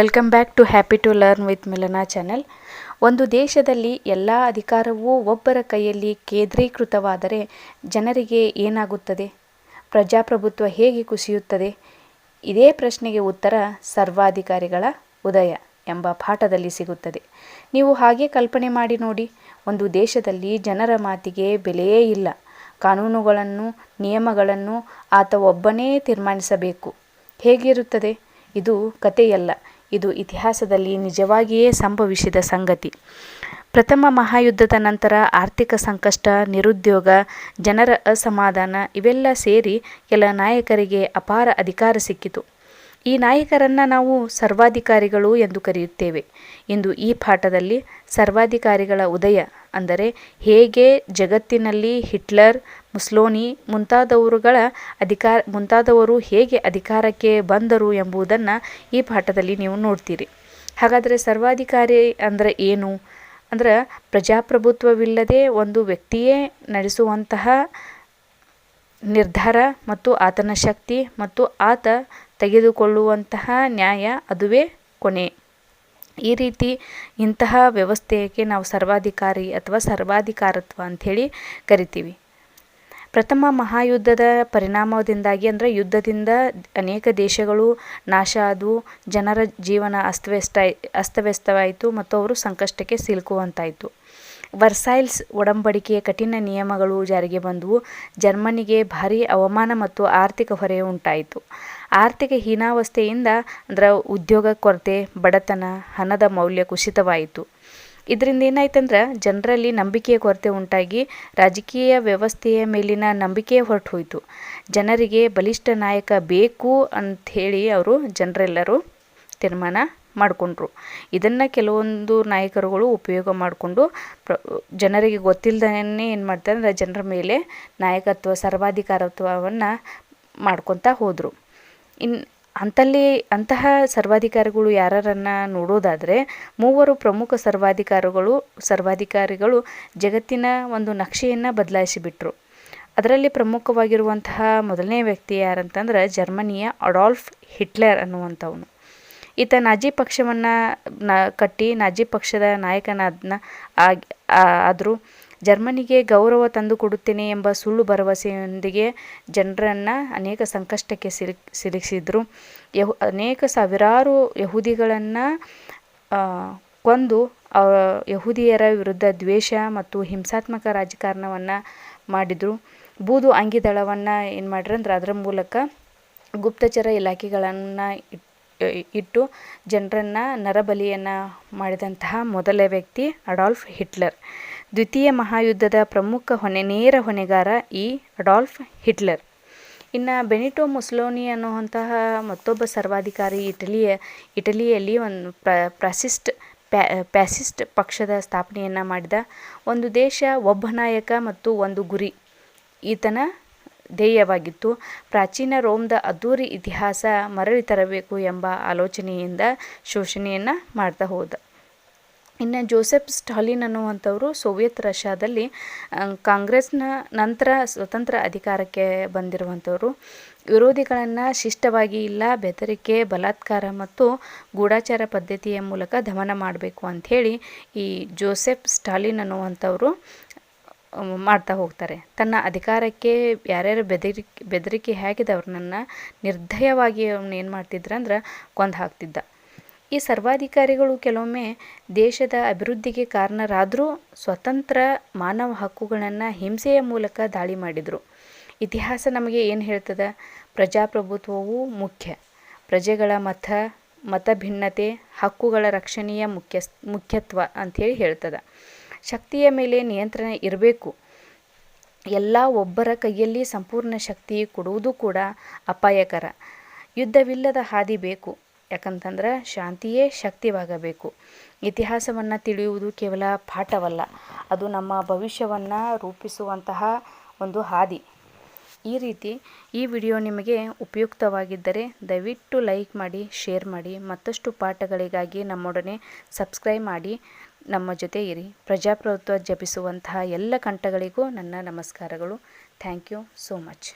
Welcome back to happy to learn with Milana channel ಒಂದು ದೇಶದಲ್ಲಿ ಎಲ್ಲ ಅಧಿಕಾರವೂ ಒಬ್ಬರ ಕೈಯಲ್ಲಿ ಕೇಂದ್ರೀಕೃತವಾದರೆ ಜನರಿಗೆ ಏನಾಗುತ್ತದೆ? ಪ್ರಜಾಪ್ರಭುತ್ವ ಹೇಗೆ ಕುಸಿಯುತ್ತದೆ? ಇದೇ ಪ್ರಶ್ನೆಗೆ ಉತ್ತರ ಸರ್ವಾಧಿಕಾರಿಗಳ ಉದಯ ಎಂಬ ಪಾಠದಲ್ಲಿ ಸಿಗುತ್ತದೆ. ನೀವು ಹಾಗೆ ಕಲ್ಪನೆ ಮಾಡಿ ನೋಡಿ, ಒಂದು ದೇಶದಲ್ಲಿ ಜನರ ಮಾತಿಗೆ ಬೆಲೆಯೇ ಇಲ್ಲ. ಕಾನೂನುಗಳನ್ನು, ನಿಯಮಗಳನ್ನು ಆತ ಒಬ್ಬನೇ ತೀರ್ಮಾನಿಸಬೇಕು. ಹೇಗಿರುತ್ತದೆ? ಇದು ಕಥೆಯಲ್ಲ. ಇದು ಇತಿಹಾಸದಲ್ಲಿ ನಿಜವಾಗಿಯೇ ಸಂಭವಿಸಿದ ಸಂಗತಿ. ಪ್ರಥಮ ಮಹಾಯುದ್ಧದ ನಂತರ ಆರ್ಥಿಕ ಸಂಕಷ್ಟ, ನಿರುದ್ಯೋಗ, ಜನರ ಅಸಮಾಧಾನ ಇವೆಲ್ಲ ಸೇರಿ ಕೆಲ ನಾಯಕರಿಗೆ ಅಪಾರ ಅಧಿಕಾರ ಸಿಕ್ಕಿತು. ಈ ನಾಯಕರನ್ನು ನಾವು ಸರ್ವಾಧಿಕಾರಿಗಳು ಎಂದು ಕರೆಯುತ್ತೇವೆ. ಇಂದು ಈ ಪಾಠದಲ್ಲಿ ಸರ್ವಾಧಿಕಾರಿಗಳ ಉದಯ ಅಂದರೆ ಹೇಗೆ ಜಗತ್ತಿನಲ್ಲಿ ಹಿಟ್ಲರ್ ಮುಸ್ಲೋನಿ ಮುಂತಾದವರುಗಳ ಅಧಿಕಾರ, ಮುಂತಾದವರು ಹೇಗೆ ಅಧಿಕಾರಕ್ಕೆ ಬಂದರು ಎಂಬುದನ್ನು ಈ ಪಾಠದಲ್ಲಿ ನೀವು ನೋಡ್ತೀರಿ. ಹಾಗಾದರೆ ಸರ್ವಾಧಿಕಾರಿ ಅಂದರೆ ಏನು? ಅಂದ್ರೆ ಪ್ರಜಾಪ್ರಭುತ್ವವಿಲ್ಲದೆ ಒಂದು ವ್ಯಕ್ತಿಯೇ ನಡೆಸುವಂತಹ ನಿರ್ಧಾರ ಮತ್ತು ಆತನ ಶಕ್ತಿ ಮತ್ತು ಆತ ತೆಗೆದುಕೊಳ್ಳುವಂತಹ ನ್ಯಾಯ ಅದುವೇ ಕೊನೆ. ಈ ರೀತಿ ಇಂತಹ ವ್ಯವಸ್ಥೆಗೆ ನಾವು ಸರ್ವಾಧಿಕಾರಿ ಅಥವಾ ಸರ್ವಾಧಿಕಾರತ್ವ ಅಂಥೇಳಿ ಕರಿತೀವಿ. ಪ್ರಥಮ ಮಹಾಯುದ್ಧದ ಪರಿಣಾಮದಿಂದಾಗಿ ಅಂದರೆ ಯುದ್ಧದಿಂದ ಅನೇಕ ದೇಶಗಳು ನಾಶ ಆದವು, ಜನರ ಜೀವನ ಅಸ್ತವ್ಯಸ್ತ, ಅಸ್ತವ್ಯಸ್ತವಾಯಿತು ಮತ್ತು ಅವರು ಸಂಕಷ್ಟಕ್ಕೆ ಸಿಲುಕುವಂತಾಯಿತು. ವರ್ಸೈಲ್ಸ್ ಒಡಂಬಡಿಕೆಯ ಕಠಿಣ ನಿಯಮಗಳು ಜಾರಿಗೆ ಬಂದವು. ಜರ್ಮನಿಗೆ ಭಾರೀ ಅವಮಾನ ಮತ್ತು ಆರ್ಥಿಕ ಹೊರೆ ಉಂಟಾಯಿತು. ಆರ್ಥಿಕ ಹೀನಾವಸ್ಥೆಯಿಂದ ಅಂದರೆ ಉದ್ಯೋಗ ಕೊರತೆ, ಬಡತನ, ಹಣದ ಮೌಲ್ಯ ಕುಸಿತವಾಯಿತು. ಇದರಿಂದ ಏನಾಯ್ತಂದ್ರೆ ಜನರಲ್ಲಿ ನಂಬಿಕೆಯ ಕೊರತೆ ಉಂಟಾಗಿ ರಾಜಕೀಯ ವ್ಯವಸ್ಥೆಯ ಮೇಲಿನ ನಂಬಿಕೆ ಹೊರಟು ಹೋಯಿತು ಜನರಿಗೆ ಬಲಿಷ್ಠ ನಾಯಕ ಬೇಕು ಅಂಥೇಳಿ ಅವರು ಜನರೆಲ್ಲರೂ ತೀರ್ಮಾನ ಮಾಡಿಕೊಂಡ್ರು. ಇದನ್ನು ಕೆಲವೊಂದು ನಾಯಕರುಗಳು ಉಪಯೋಗ ಮಾಡಿಕೊಂಡು ಪ್ರ, ಜನರಿಗೆ ಗೊತ್ತಿಲ್ಲದೇ ಏನು ಮಾಡ್ತಾರೆ ಅಂದರೆ ಜನರ ಮೇಲೆ ನಾಯಕತ್ವ, ಸರ್ವಾಧಿಕಾರತ್ವವನ್ನು ಮಾಡ್ಕೊತಾ ಹೋದರು. ಇನ್ನು ಅಂತಲ್ಲಿ ಅಂತಹ ಸರ್ವಾಧಿಕಾರಿಗಳು ಯಾರನ್ನು ನೋಡೋದಾದರೆ ಮೂವರು ಪ್ರಮುಖ ಸರ್ವಾಧಿಕಾರಿಗಳು ಸರ್ವಾಧಿಕಾರಿಗಳು ಜಗತ್ತಿನ ಒಂದು ನಕ್ಷೆಯನ್ನು ಬದಲಾಯಿಸಿಬಿಟ್ರು. ಅದರಲ್ಲಿ ಪ್ರಮುಖವಾಗಿರುವಂತಹ ಮೊದಲನೇ ವ್ಯಕ್ತಿ ಯಾರಂತಂದ್ರೆ ಜರ್ಮನಿಯ ಅಡಾಲ್ಫ್ ಹಿಟ್ಲರ್ ಅನ್ನುವಂಥವನು. ಈತ ನಾಜಿ ಪಕ್ಷವನ್ನು ನ ಕಟ್ಟಿ ನಾಜಿ ಪಕ್ಷದ ನಾಯಕನಾದನ ಆದರೂ ಜರ್ಮನಿಗೆ ಗೌರವ ತಂದು ಕೊಡುತ್ತೇನೆ ಎಂಬ ಸುಳ್ಳು ಭರವಸೆಯೊಂದಿಗೆ ಜನರನ್ನು ಅನೇಕ ಸಂಕಷ್ಟಕ್ಕೆ ಸಿಲುಕ್ ಸಿಲುಕಿಸಿದರು. ಯಹು, ಅನೇಕ ಸಾವಿರಾರು ಯಹೂದಿಗಳನ್ನು ಕೊಂದು ಯಹೂದಿಯರ ವಿರುದ್ಧ ದ್ವೇಷ ಮತ್ತು ಹಿಂಸಾತ್ಮಕ ರಾಜಕಾರಣವನ್ನು ಮಾಡಿದರು. ಬೂದು ಅಂಗಿದಳವನ್ನು ಏನು ಮಾಡ್ರಿ ಅಂದ್ರೆ ಅದರ ಮೂಲಕ ಗುಪ್ತಚರ ಇಲಾಖೆಗಳನ್ನು ಇಟ್ಟು ಜನರನ್ನು ನರಬಲಿಯನ್ನು ಮಾಡಿದಂತಹ ಮೊದಲ ವ್ಯಕ್ತಿ ಅಡಾಲ್ಫ್ ಹಿಟ್ಲರ್. ದ್ವಿತೀಯ ಮಹಾಯುದ್ಧದ ಪ್ರಮುಖ ಹೊಣೆ, ನೇರ ಹೊಣೆಗಾರ ಈ ಅಡಾಲ್ಫ್ ಹಿಟ್ಲರ್. ಇನ್ನು ಬೆನಿಟೋ ಮುಸ್ಲೋನಿ ಅನ್ನುವಂತಹ ಮತ್ತೊಬ್ಬ ಸರ್ವಾಧಿಕಾರಿ ಇಟಲಿಯ, ಇಟಲಿಯಲ್ಲಿ ಒಂದು ಪ್ರ, ಪ್ರಾಸಿಸ್ಟ್ ಪ್ಯಾ, ಪ್ಯಾಸಿಸ್ಟ್ ಪಕ್ಷದ ಸ್ಥಾಪನೆಯನ್ನು ಮಾಡಿದ ಒಂದು ದೇಶ, ಒಬ್ಬ ನಾಯಕ ಮತ್ತು ಒಂದು ಗುರಿ. ಈತನ ಧ್ಯೇಯವಾಗಿತ್ತು. ಪ್ರಾಚೀನ ರೋಮ್ದ ಅದ್ದೂರಿ ಇತಿಹಾಸ ಮರಳಿ ತರಬೇಕು ಎಂಬ ಆಲೋಚನೆಯಿಂದ ಶೋಷಣೆಯನ್ನು ಮಾಡ್ತಾ ಹೋದ. ಇನ್ನು ಜೋಸೆಫ್ ಸ್ಟಾಲಿನ್ ಅನ್ನುವಂಥವರು ಸೋವಿಯತ್ ರಷ್ಯಾದಲ್ಲಿ ಕಾಂಗ್ರೆಸ್ನ ನಂತರ ಸ್ವತಂತ್ರ ಅಧಿಕಾರಕ್ಕೆ ಬಂದಿರುವಂಥವರು. ವಿರೋಧಿಗಳನ್ನು ಶಿಷ್ಟವಾಗಿ ಇಲ್ಲ, ಬೆದರಿಕೆ, ಬಲಾತ್ಕಾರ ಮತ್ತು ಗೂಢಾಚಾರ ಪದ್ಧತಿಯ ಮೂಲಕ ದಮನ ಮಾಡಬೇಕು ಅಂಥೇಳಿ ಈ ಜೋಸೆಫ್ ಸ್ಟಾಲಿನ್ ಅನ್ನುವಂಥವರು ಮಾಡ್ತಾ ಹೋಗ್ತಾರೆ. ತನ್ನ ಅಧಿಕಾರಕ್ಕೆ ಯಾರ್ಯಾರು ಬೆದರಿಕೆ ಬೆದರಿಕೆ ಹಾಕಿದವ್ರನ್ನ ನಿರ್ದಯವಾಗಿ ಅವನು ಏನು ಮಾಡ್ತಿದ್ರಂದ್ರೆ ಕೊಂದು ಹಾಕ್ತಿದ್ದ. ಈ ಸರ್ವಾಧಿಕಾರಿಗಳು ಕೆಲವೊಮ್ಮೆ ದೇಶದ ಅಭಿವೃದ್ಧಿಗೆ ಕಾರಣರಾದರೂ ಸ್ವತಂತ್ರ ಮಾನವ ಹಕ್ಕುಗಳನ್ನು ಹಿಂಸೆಯ ಮೂಲಕ ದಾಳಿ ಮಾಡಿದರು. ಇತಿಹಾಸ ನಮಗೆ ಏನು ಹೇಳ್ತದೆ? ಪ್ರಜಾಪ್ರಭುತ್ವವು ಮುಖ್ಯ. ಪ್ರಜೆಗಳ ಮತ ಮತ ಭಿನ್ನತೆ ಹಕ್ಕುಗಳ ರಕ್ಷಣೆಯ ಮುಖ್ಯ ಮುಖ್ಯತ್ವ ಅಂಥೇಳಿ ಹೇಳ್ತದೆ. ಶಕ್ತಿಯ ಮೇಲೆ ನಿಯಂತ್ರಣ ಇರಬೇಕು. ಎಲ್ಲ ಒಬ್ಬರ ಕೈಯಲ್ಲಿ ಸಂಪೂರ್ಣ ಶಕ್ತಿ ಕೊಡುವುದು ಕೂಡ ಅಪಾಯಕರ. ಯುದ್ಧವಿಲ್ಲದ ಹಾದಿ ಬೇಕು. ಯಾಕಂತಂದ್ರೆ ಶಾಂತಿಯೇ ಶಕ್ತಿವಾಗಬೇಕು. ಇತಿಹಾಸವನ್ನು ತಿಳಿಯುವುದು ಕೇವಲ ಪಾಠವಲ್ಲ, ಅದು ನಮ್ಮ ಭವಿಷ್ಯವನ್ನು ರೂಪಿಸುವಂತಹ ಒಂದು ಹಾದಿ. ಈ ರೀತಿ ಈ ವಿಡಿಯೋ ನಿಮಗೆ ಉಪಯುಕ್ತವಾಗಿದ್ದರೆ ದಯವಿಟ್ಟು ಲೈಕ್ ಮಾಡಿ, ಶೇರ್ ಮಾಡಿ, ಮತ್ತಷ್ಟು ಪಾಠಗಳಿಗಾಗಿ ನಮ್ಮೊಡನೆ ಸಬ್ಸ್ಕ್ರೈಬ್ ಮಾಡಿ, ನಮ್ಮ ಜೊತೆ ಇರಿ. ಪ್ರಜಾಪ್ರಭುತ್ವ ಜಪಿಸುವಂತಹ ಎಲ್ಲ ಕಂಠಗಳಿಗೂ ನನ್ನ ನಮಸ್ಕಾರಗಳು. Thank you so much.